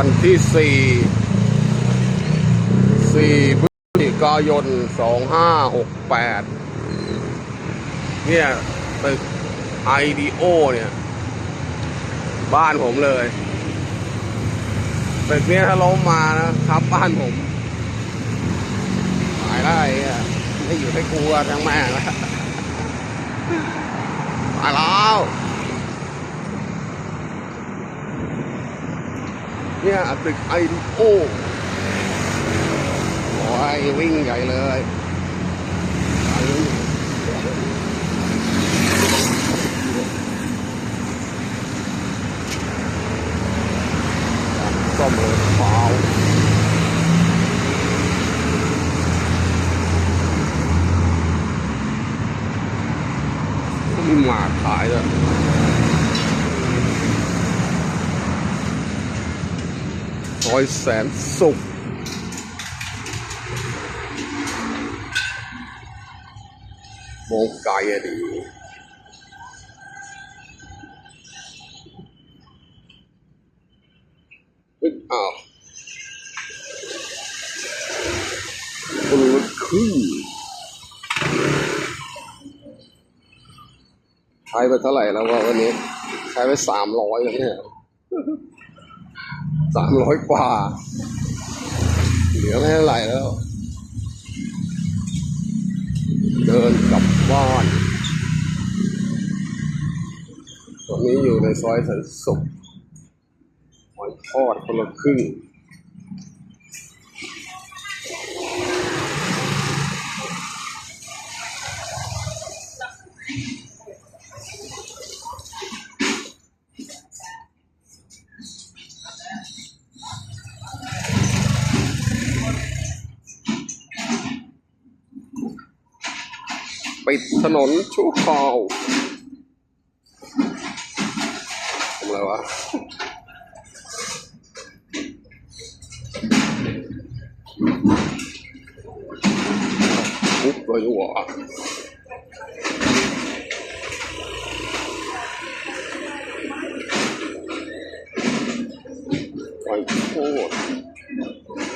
วันที่สี่สี่พฤศจิกายนสองห้าหกแปดเนี่ย ตึกไอดีโอเนี่ย บ้านผมเลย ตึกเนี้ยถ้าล้มมานะครับบ้านผมตายได้ไม่อยู่ให้กลัวทั้งแม่แล้วตายแล้ว เนี่ยตึกไอดีโอโอ้ยวิ่งใหญ่เลยซ่อมเลยเปล่ามีหมาขายเลย ซอยแสนสุขมองไกลอะดีเฮ้ยอ้าวคนละครึ่งใช้ไปเท่าไหร่แล้ววะวันนี้ ใช้ไปสามร้อยแล้วเนี่ย สามร้อยกว่า เหลือไม่เท่าไหร่แล้ว เดินกลับบ้านตอนนี้อยู่ในซอยสันสุขหอยทอดคนละครึ่ง ปิดถนนชั่วคราวทำอะไรวะปุ๊บเลยหัวไปโคตร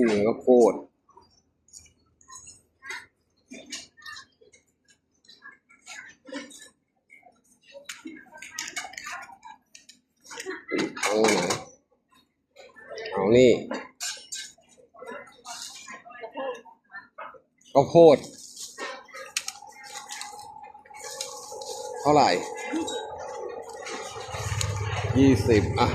นี่เหนือโคตรเอาไหนเอานี่ข้าวโพดเท่าไหร่ยี่สิบอะ